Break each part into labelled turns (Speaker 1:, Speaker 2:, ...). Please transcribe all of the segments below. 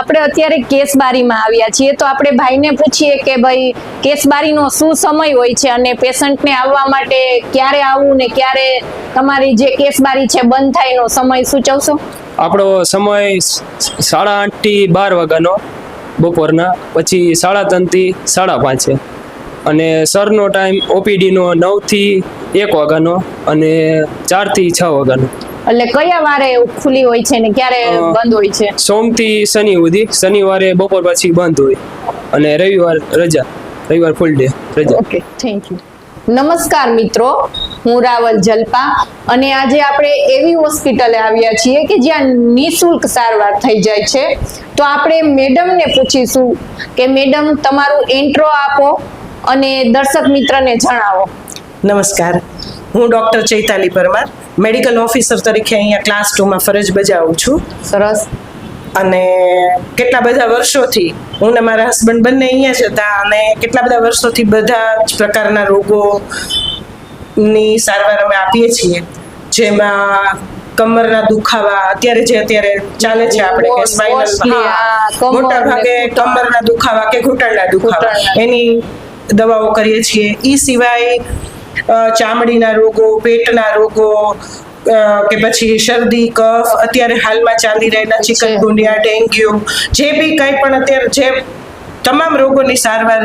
Speaker 1: આપણે અત્યારે કેસબારીમાં આવ્યા છીએ, તો આપણે ભાઈને પૂછીએ કે ભાઈ, કેસબારીનો શું સમય હોય છે અને પેશન્ટને આવવા માટે ક્યારે આવવું ને ક્યારે તમારી જે કેસબારી છે બંધ થાય એનો સમય સૂચવશો?
Speaker 2: આપણો સમય સાડા આઠથી બાર વાગ્યાનો બપોરના, પછી સાડા ત્રણથી સાડા પાંચે. અને સરનો ટાઈમ ઓપીડીનો નવથી એક વાગ્યાનો અને ચારથી છ વાગ્યાનો.
Speaker 1: એટલે કયા વારે ખુલ્લી હોય છે ને ક્યારે બંધ હોય છે?
Speaker 2: સોમથી શનિ સુધી. શનિવારે બપોર પછી બંધ હોય. અને રવિવાર રજા. રવિવાર ફૂલ ડે રજા.
Speaker 1: ઓકે થેન્ક યુ નમસ્કાર મિત્રો હું રાવલ જલપા. અને આજે આપણે એવી હોસ્પિટલે આવ્યા છીએ કે જ્યાં નિઃશુલ્ક સારવાર થઈ જાય છે. તો આપણે મેડમને પૂછીશું કે મેડમ તમારું એન્ટ્રો આપો અને દર્શક મિત્રને જણાવો.
Speaker 3: નમસ્કાર. હું doctor Chaitali Parmar medical officer તરીકે અહીંયા ક્લાસ ટુમાં ફરજ બજાવું છું.
Speaker 1: સરસ.
Speaker 3: અને કેટલા બધા વર્ષોથી હું ને મારા હસબન્ડ બંને અહીંયા જ હતા અને કેટલા બધા વર્ષોથી બધા જ પ્રકારના રોગોની સારવાર અમે આપીએ છીએ. જેમાં કમરના દુખાવા અત્યારે જે અત્યારે ચાલે છે આપણે કે સ્પાઇનલ મોટા ભાગે કમરના દુખાવા કે ઘૂંટણના દુખાવા. એની દવાઓ કરીએ છીએ. એ સિવાય ચામડીના રોગો પેટના રોગો કે પછી શરદી કફ અત્યારે હાલમાં ચાલી રહેલા ચિકનગુનિયા ડેન્ગ્યુ જે બી કંઈ પણ અત્યારે જે તમામ રોગોની સારવાર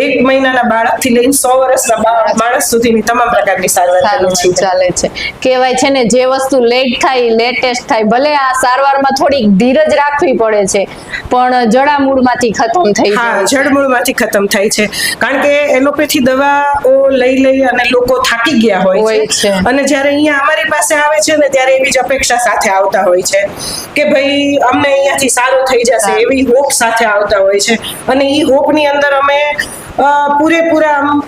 Speaker 3: એક મહિનાના બાળકથી લઈને સો વર્ષના માણસ સુધીની તમામ પ્રકારની સારવાર
Speaker 1: ચાલે છે. કહેવાય છે ને જે વસ્તુ લેટ થાય લેટેસ્ટ થાય ભલે આ સારવારમાં થોડીક ધીરજ રાખવી પડે છે પણ જડામૂળમાંથી ખતમ થઈ
Speaker 3: હા જડમૂળમાંથી ખતમ થાય છે. કારણ કે એલોપેથી દવાઓ લઈ લઈ અને લોકો થાકી ગયા હોય
Speaker 1: હોય
Speaker 3: છે. અને જ્યારે અહીંયા અમારી પાસે આવે છે ને ત્યારે એવી જ અપેક્ષા સાથે આવતા હોય છે કે ભાઈ અમને અહીંયાથી સારું થઈ જશે એવી હોપ સાથે આવતા હોય છે. અને એ હોપની અંદર અમે પૂરેપૂરા આમ,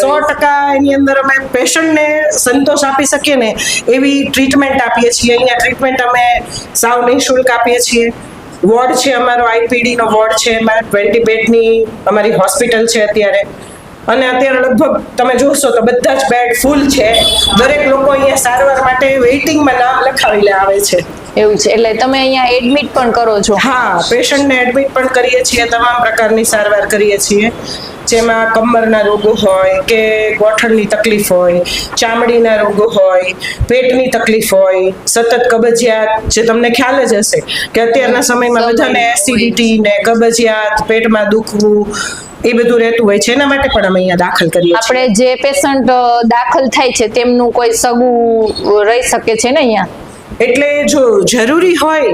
Speaker 3: સો ટકા એની અંદર અમે પેશન્ટને સંતોષ આપી શકીએ ને એવી ટ્રીટમેન્ટ આપીએ છીએ. અહીંયા ટ્રીટમેન્ટ અમે સાવ નિઃશુલ્ક આપીએ છીએ. વોર્ડ છે અમારો આઈપીડી નો વોર્ડ છે એમાં ટ્વેન્ટી બેડની અમારી હોસ્પિટલ છે અત્યારે. અને અત્યારે લગભગ તમે જોશો તો બધા જ બેડ ફૂલ છે. દરેક લોકો અહીંયા સારવાર માટે વેઇટિંગમાં નામ લખાવીને આવે છે.
Speaker 1: એવું છે. એટલે તમે અહીંયા એડમિટ પણ કરો છો.
Speaker 3: હા પેશન્ટને એડમિટ પણ કરીએ છીએ તમામ પ્રકારની સારવાર કરીએ છીએ. જેમાં કમરના રોગો હોય કે ગોઠણની તકલીફ હોય ચામડીના રોગો હોય પેટની તકલીફ હોય સતત કબજિયાત જે તમને ખ્યાલ જ હશે કે અત્યારના સમયમાં બધાને એસિડિટી ને કબજિયાત પેટમાં દુખવું એ બધું રહેતું હોય છે. એના માટે પણ અમે અહીંયા દાખલ કરીએ
Speaker 1: આપણે જે પેશન્ટ દાખલ થાય છે તેમનું કોઈ સગું રહી શકે છે ને અહીંયા?
Speaker 3: એટલે જો જરૂરી હોય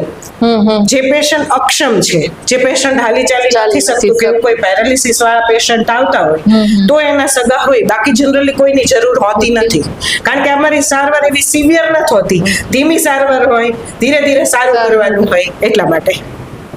Speaker 3: જે પેશન્ટ અક્ષમ છે જે પેશન્ટ હાલી ચાલી
Speaker 1: ચાલી
Speaker 3: નથી શકતું કે કોઈ પેરાલિસિસ વાળા પેશન્ટ આવતા હોય તો એના સગા હોય. બાકી જનરલી કોઈની જરૂર હોતી નથી. કારણ કે અમારી સારવાર એવી સિવિયર નથી હોતી. ધીમી સારવાર હોય ધીરે ધીરે સારું કરવાનું હોય એટલા માટે.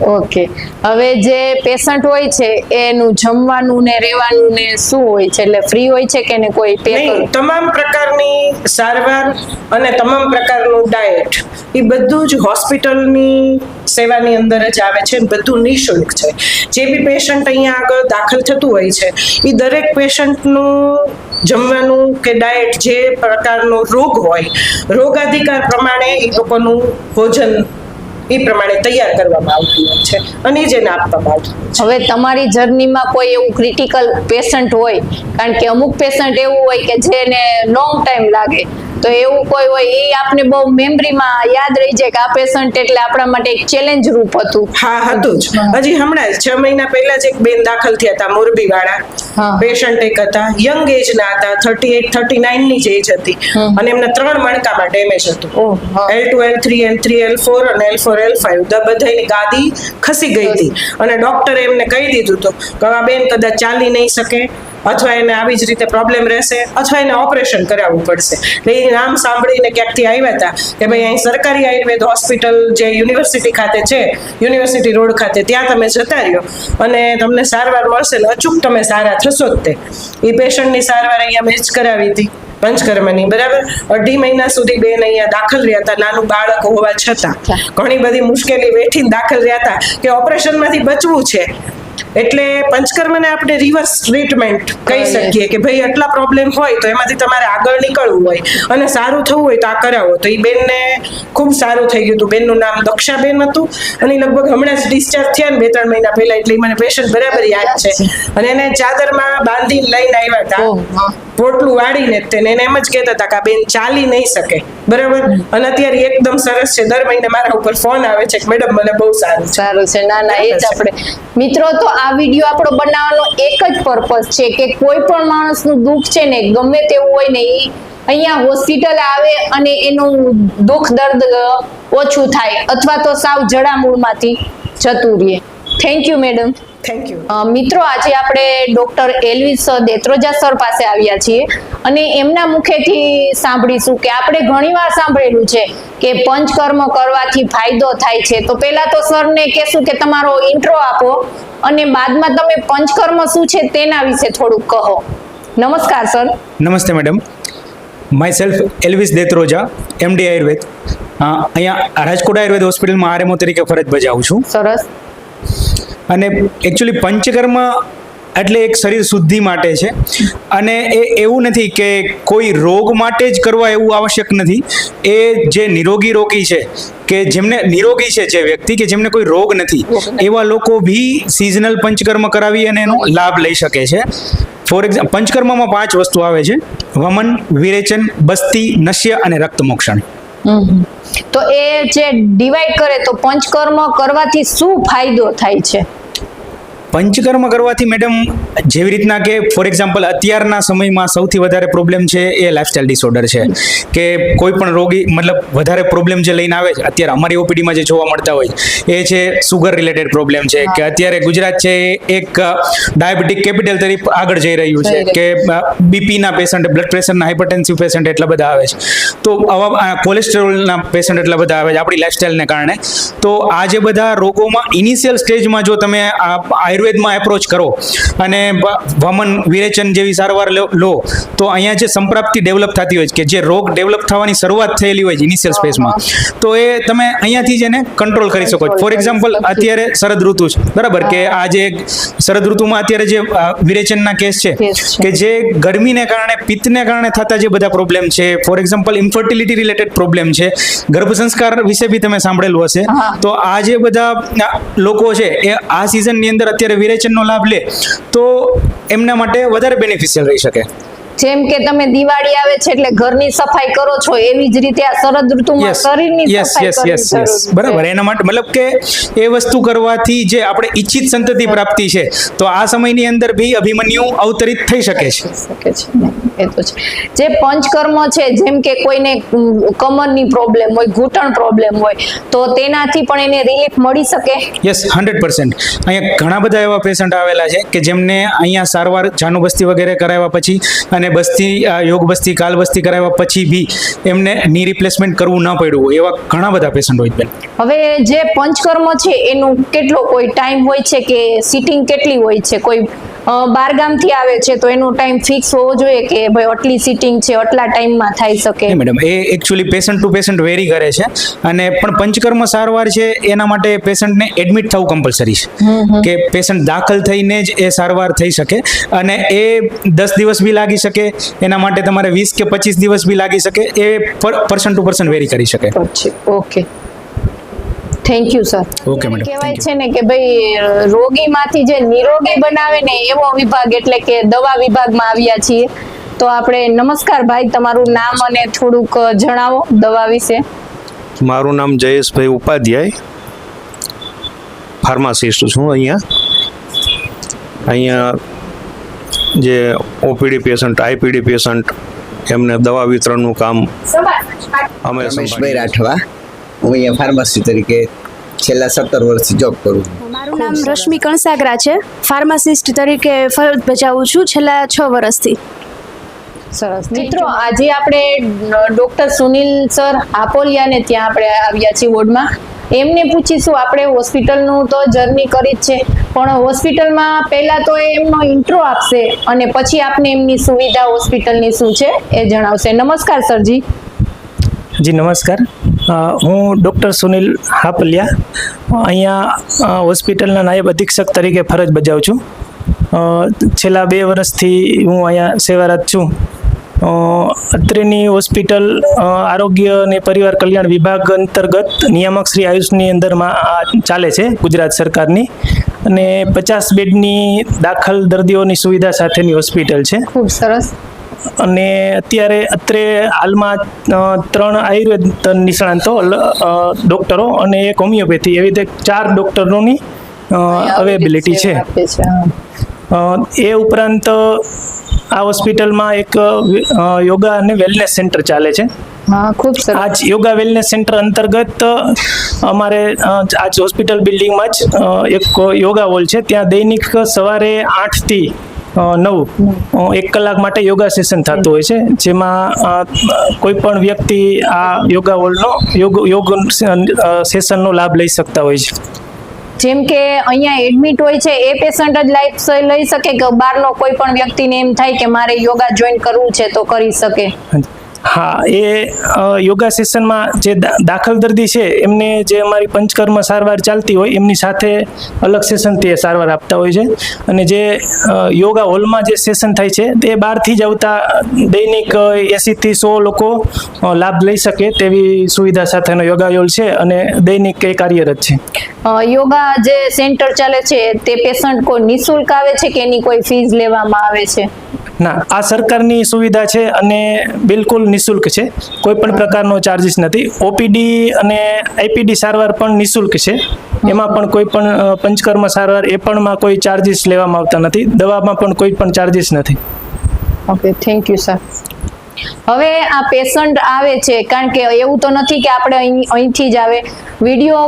Speaker 1: ઓકે હવે જે પેશન્ટ હોય છે એનું જમવાનું ને રહેવાનું ને શું હોય છે? એટલે ફ્રી હોય છે કે ને કોઈ પે
Speaker 3: તમામ પ્રકારની સારવાર અને તમામ પ્રકારનું ડાયટ એ બધું જ હોસ્પિટલની સેવાની અંદર જ આવે છે બધું નિઃશુલ્ક છે. જે બી પેશન્ટ અહીંયા આગળ દાખલ થતું હોય છે એ દરેક પેશન્ટનું જમવાનું કે ડાયટ જે પ્રકારનો રોગ હોય રોગાધિકાર પ્રમાણે એ લોકોનું ભોજન એ પ્રમાણે તૈયાર કરવામાં આવતી હોય છે અને જ એને આપવામાં
Speaker 1: હવે તમારી જર્નીમાં કોઈ એવું ક્રિટિકલ પેશન્ટ હોય? કારણ કે અમુક પેશન્ટ એવું હોય કે જેને લોંગ ટાઈમ લાગે. તો એવું કોઈ હોય એ આપને બહુ મેમરીમાં યાદ રહી જાય કે આ પેશન્ટ એટલે આપણા માટે એક ચેલેન્જ રૂપ હતું.
Speaker 3: હા હતું જ. હજી હમણાં જ છ મહિના પહેલા જ એક બેન દાખલ થયા હતા મોરબી. વાળા પેશન્ટ એક હતા યંગ એજ ના હતા થર્ટી એટ થર્ટી નાઇનની જ એજ હતી. અને એમના ત્રણ મણકામાં ડેમેજ હતું. L two L three L three L four અને એલ ફોર એલ ફાઈવ બધાની ગાદી ખસી ગઈ હતી. અને ડોક્ટરે એમને કહી દીધું હતું કે આ બેન કદાચ ચાલી નહીં શકે. અથવા એને આવી જ રીતે પ્રોબ્લેમ રહેશે અથવા એને ઓપરેશન કરાવવું પડશે. એટલે એ નામ સાંભળીને ક્યાંકથી આવ્યા હતા કે ભાઈ અહીં સરકારી આયુર્વેદ હોસ્પિટલ જે યુનિવર્સિટી ખાતે છે યુનિવર્સિટી રોડ ખાતે ત્યાં તમે જતા રહ્યો. અને તમને સારવાર મળશે ને અચૂક તમે સારા થશો જ તે. એ પેશન્ટની સારવાર અહીંયા મેં જ કરાવી હતી પંચકર્મની બરાબર? અઢી મહિના સુધી બેન અહીંયા દાખલ રહ્યા હતા નાનું બાળક હોવા છતાં. ઘણી બધી મુશ્કેલી વેઠીને દાખલ રહ્યા હતા કે ઓપરેશનમાંથી બચવું છે. એટલે પંચકર્મને આપણે રિવર્સ ટ્રીટમેન્ટ કહી શકીએ કે ભાઈ આટલા પ્રોબ્લેમ હોય તો એમાંથી તમારે આગળ નીકળવું હોય. અને સારું થવું હોય તો આ કરાવો. તો એ બેનને ખૂબ સારું થઈ ગયું હતું. બેનનું નામ દક્ષાબેન હતું. અને લગભગ હમણાં જ ડિસ્ચાર્જ થયા ને બે ત્રણ મહિના પહેલા એટલે મને પેશન્ટ બરાબર યાદ છે. અને એને ચાદરમાં બાંધીને લઈને આવ્યા હતા. પોટલું વાળીને તેને. એને એમ જ કહેતા હતા કે આ બેન ચાલી નહીં શકે. બરાબર? અને અત્યારે એકદમ સરસ છે. દર મહિને મારા ઉપર ફોન આવે છે કે મેડમ મને બહુ સારું
Speaker 1: સારું છે. ના ના એ જ આપણે મિત્રો તો આ વીડિયો આપણો બનાવવાનો એક જ પર્પઝ છે કે કોઈ પણ માણસનું દુઃખ છે ને ગમે તેવું હોય ને એ અહીંયા હોસ્પિટલ આવે અને એનું દુઃખ દર્દ ઓછું થાય અથવા તો સાવ જડામૂળમાંથી જતું રહે. Thank you madam
Speaker 3: thank you
Speaker 1: મિત્રો આજે આપણે ડોક્ટર એલવિસ દેત્રોજા સર પાસે આવ્યા છીએ અને એમના મુખેથી સાંભળીશું કે આપણે ઘણીવાર સાંભળેલું છે કે પંચકર્મ કરવાથી ફાયદો થાય છે. તો પહેલા તો સરને કહેશું કે તમારો ઇન્ટ્રો આપો અને બાદમાં તમે પંચકર્મ શું છે તેના વિશે થોડુંક કહો. નમસ્કાર સર.
Speaker 4: નમસ્તે madam. Myself Elvis Detroja MD Ayurveda. અહીંયા રાજકોટ આયુર્વેદ હોસ્પિટલમાં આરએમઓ તરીકે ફરજ બજાવું છું.
Speaker 1: સરસ.
Speaker 4: અને એકચ્યુઅલી પંચકર્મ એટલે એક શરીર શુદ્ધિ માટે છે. અને એ એવું નથી કે કોઈ રોગ માટે જ કરવા એવું આવશ્યક નથી. એ જે નિરોગી રોગી છે, કે જેમને નિરોગી છે જે વ્યક્તિ કે જેમને કોઈ રોગ નથી, એવા લોકો બી સિઝનલ પંચકર્મ કરાવી અને એનો લાભ લઈ શકે છે. ફોર એક્ઝામ્પલ પંચકર્મમાં પાંચ વસ્તુ આવે છે. વમન, વિરેચન, બસ્તી, નશ્ય અને રક્તમોક્ષણ.
Speaker 1: તો એ જે ડિવાઈડ કરે તો પંચકર્મ કરવાથી શું ફાયદો થાય છે?
Speaker 4: પંચકર્મ કરવાથી મેડમ જેવી રીતના કે ફોર એક્ઝામ્પલ અત્યારના સમયમાં સૌથી વધારે પ્રોબ્લેમ છે એ લાઇફસ્ટાઇલ ડિસઓર્ડર છે. કે કોઈ પણ રોગી મતલબ વધારે પ્રોબ્લેમ જે લઈને આવે છે અત્યારે અમારી ઓપીડીમાં જે જોવા મળતા હોય એ છે સુગર રિલેટેડ પ્રોબ્લેમ છે. કે અત્યારે ગુજરાત છે એક ડાયાબિટીક કેપિટલ તરીકે આગળ જઈ રહ્યું છે. કે બીપીના પેશન્ટ બ્લડ પ્રેશરના હાઇપરટેન્સિવ પેશન્ટ એટલા બધા આવે છે. તો આવા કોલેસ્ટ્રોલના પેશન્ટ એટલા બધા આવે છે આપણી લાઇફસ્ટાઇલને કારણે. તો આ જે બધા રોગોમાં ઇનિશિયલ સ્ટેજમાં જો તમે આ આયુર્વેદમાં એપ્રોચ કરો. અને વમન વિરેચન જેવી સારવાર લો તો અહીંયા જે સંપ્રાપ્તિ ડેવલપ થતી હોય છે કે જે રોગ ડેવલપ થવાની શરૂઆત થયેલી હોય છે ઇનિશિયલ સ્પેસમાં તો એ તમે અહીંયાથી જ એને કંટ્રોલ કરી શકો છો. ફોર એક્ઝામ્પલ અત્યારે શરદ ઋતુ છે બરાબર? કે આ જે શરદ ઋતુમાં અત્યારે જે વિરેચનના કેસ છે કે જે ગરમીને કારણે પિત્તને કારણે થતા જે બધા પ્રોબ્લેમ છે for example infertility related problem છે ગર્ભ સંસ્કાર વિશે બી તમે સાંભળેલું હશે તો આ જે બધા લોકો છે એ આ સિઝનની અંદર અત્યારે વિરેચનનો લાભ લે તો એમના માટે વધારે બેનિફિશિયલ રહી શકે.
Speaker 1: જેમ કે તમે દિવાળી આવે છે એટલે ઘરની સફાઈ કરો છો એવી જ રીતે આ શરદ ઋતુમાં શરીરની સફાઈ કરવી જરૂરી
Speaker 4: બરાબર. એના માટે મતલબ કે એ વસ્તુ કરવાથી જે આપણે ઈચ્છિત સંતતિ પ્રાપ્તિ છે તો આ સમયની અંદર ભી અભિમન્યુ અવતરિત થઈ શકે છે.
Speaker 1: શકે છે. ને, તો છે. જે પંચકર્મ છે જેમ કે કોઈને કમરની પ્રોબ્લેમ હોય ઘૂંટણ પ્રોબ્લેમ હોય તો તેનાથી પણ એને રિલીફ મળી શકે?
Speaker 4: યસ હંડ્રેડ પર્સન્ટ અહીંયા ઘણા બધા એવા પેશન્ટ આવેલા છે કે જેમને અહીંયા સારવાર જાનુ બસ્તી વગેરે કરાવ્યા પછી અને બસ્તી યોગ બસ્તી કાલ બસ્તી કરાવ્યા પછી બી એમને ની રિપ્લેસમેન્ટ કરવું ન પડ્યું હોય એવા ઘણા બધા પેશન્ટ હોય બેન
Speaker 1: હવે જે પંચકર્મ છે એનું કેટલો કોઈ ટાઈમ હોય છે કે સિટિંગ કેટલી હોય છે? કોઈ બારગામથી આવે છે તો એનો ટાઈમ ફિક્સ હોવો જોઈએ કે ભાઈ આટલી સિટિંગ છે આટલા ટાઈમમાં થઈ શકે?
Speaker 4: Madam A actually patient to patient vary કરે છે અને પણ પંચકર્મ સારવાર છે એના માટે પેશન્ટને એડમિટ થવું કમ્પલસરી છે. કે પેશન્ટ દાખલ થઈને જ એ સારવાર થઈ શકે અને એ દસ દિવસ બી લાગી શકે એના માટે તમારે વીસ કે પચીસ દિવસ બી લાગી શકે એ પર્સન ટુ પર્સન વેરી કરી શકે.
Speaker 1: Okay thank you sir
Speaker 4: okay madam
Speaker 1: કહેવાય છે ને કે ભાઈ રોગીમાંથી જે નિરોગી બનાવે ને એવો વિભાગ એટલે કે દવા વિભાગમાં આવ્યા છીએ તો આપણે નમસ્કાર ભાઈ તમારું નામ અને થોડુંક જણાવો દવા વિશે.
Speaker 5: મારું નામ જયેશભાઈ ઉપાધ્યાય. ફાર્માસિસ્ટ છું અહીંયા. અહીંયા જે ઓપીડી પેશન્ટ આઈપીડી પેશન્ટ એમને દવા વિતરણનું કામ અમે
Speaker 6: રમેશભાઈ રાઠવા. હું અહીંયા ફાર્મસી તરીકે છેલ્લા સત્તર વર્ષથી જોબ કરું છું.
Speaker 7: મારું નામ રશ્મિ કણસાગરા છે. ફાર્માસિસ્ટ તરીકે ફરજ બજાવું છું છેલ્લા છ વર્ષથી.
Speaker 1: સરસ. મિત્રો આજે આપણે ડોક્ટર સુનિલ સર હાપોલિયાને ત્યાં આપણે આવ્યા છીએ વોર્ડમાં. એમને પૂછીશું આપણે હોસ્પિટલનું તો જર્ની કરી જ છે પણ હોસ્પિટલમાં પહેલા તો એ એમનો ઇન્ટ્રો આપશે અને પછી આપને એમની સુવિધા હોસ્પિટલની શું છે એ જણાવશે. નમસ્કાર સરજી.
Speaker 8: જી નમસ્કાર. હું ડૉક્ટર સુનિલ હાપલિયા, અહીંયા હોસ્પિટલના નાયબ અધિક્ષક તરીકે ફરજ બજાવું છું. છેલ્લા બે વર્ષથી હું અહીંયા સેવારત છું. અત્રેની હોસ્પિટલ આરોગ્ય અને પરિવાર કલ્યાણ વિભાગ અંતર્ગત નિયામક શ્રી આયુષની અંદરમાં આ ચાલે છે ગુજરાત સરકારની. અને પચાસ બેડની દાખલ દર્દીઓની સુવિધા સાથેની હોસ્પિટલ છે.
Speaker 1: ખૂબ સરસ.
Speaker 8: અને અત્યારે અત્રે હાલમાં ત્રણ આયુર્વેદ નિષ્ણાંતો ડોક્ટરો અને એક હોમિયોપેથી. એવી રીતે ચાર ડોક્ટરોની અવેબિલિટી છે. એ ઉપરાંત આ હોસ્પિટલમાં એક યોગા અને વેલનેસ સેન્ટર ચાલે છે.
Speaker 1: ખૂબ
Speaker 8: આજ યોગા વેલનેસ સેન્ટર અંતર્ગત અમારે આજ હોસ્પિટલ બિલ્ડિંગમાં જ એક યોગા હોલ છે. ત્યાં દૈનિક સવારે આઠથી અ, નવ. એક કલાક માટે યોગા સેશન થતું હોય છે જેમાં કોઈ પણ વ્યક્તિ આ યોગા હોલનો યોગ યોગ સેશનનો લાભ લઈ શકતા હોય છે.
Speaker 1: જેમ કે અહીંયા એડમિટ હોય છે એ પેશન્ટ જ લાઈફ લઈ શકે કે બહારનો કોઈ પણ વ્યક્તિને એમ થાય કે મારે યોગા જોઈન કરવું છે તો કરી શકે.
Speaker 8: હા, એ યોગા સેશનમાં જે દાખલ દર્દી છે, એમને જે અમારી પંચકર્મ સારવાર ચાલતી હોય, એમની સાથે અલગ સેશનથી એ સારવાર આપતા હોય છે. અને જે યોગા હોલમાં જે સેશન થાય છે, તે બહારથી જ આવતા દૈનિક એંસીથી સો લોકો લાભ લઈ શકે તેવી સુવિધા સાથેનો યોગા હોલ છે અને દૈનિક એ કાર્યરત છે.
Speaker 1: યોગા જે સેન્ટર ચાલે છે, તે પેશન્ટ કોઈ નિશુલ્ક આવે છે કે એની કોઈ ફીસ લેવામાં આવે છે?
Speaker 8: ના, આ સરકારની સુવિધા છે અને બિલકુલ નિશુલ્ક છે. કોઈ પણ પ્રકારનો ચાર્જીસ નથી. ઓપીડી અને આઈપીડી સારવાર પણ નિશુલ્ક છે. એમાં પણ કોઈ પણ પંચકર્મ સારવાર એ પણમાં કોઈ ચાર્જીસ લેવામાં આવતા નથી. દવામાં પણ કોઈ પણ ચાર્જીસ નથી.
Speaker 1: ઓકે થેન્ક યુ સર હવે આ પેશન્ટ આવે છે કારણ કે એવું તો નથી કે આપણે અહીં અહીંથી જ આવે. વીડિયો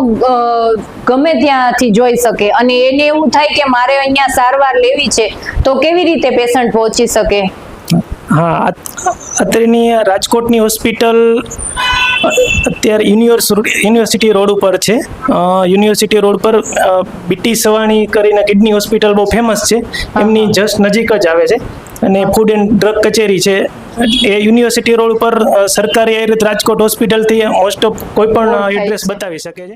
Speaker 1: ગમે ત્યાંથી જોઈ શકે. અને એને એવું થાય કે મારે અહીંયા સારવાર લેવી છે તો કેવી રીતે પેશન્ટ પહોંચી શકે?
Speaker 8: હા અત- અત્રેની રાજકોટની હોસ્પિટલ અત્યારે યુનિવર્સ યુનિવર્સિટી રોડ ઉપર છે. યુનિવર્સિટી રોડ પર બીટી સવાણી કરીને કિડની હોસ્પિટલ બહુ ફેમસ છે. એમની જસ્ટ નજીક જ આવે છે. અને ફૂડ એન્ડ ડ્રગ કચેરી છે. એ યુનિવર્સિટી રોડ ઉપર સરકારી આયુર્વેદ રાજકોટ હોસ્પિટલથી મોસ્ટ ઓફ કોઈ પણ એડ્રેસ બતાવી શકે છે.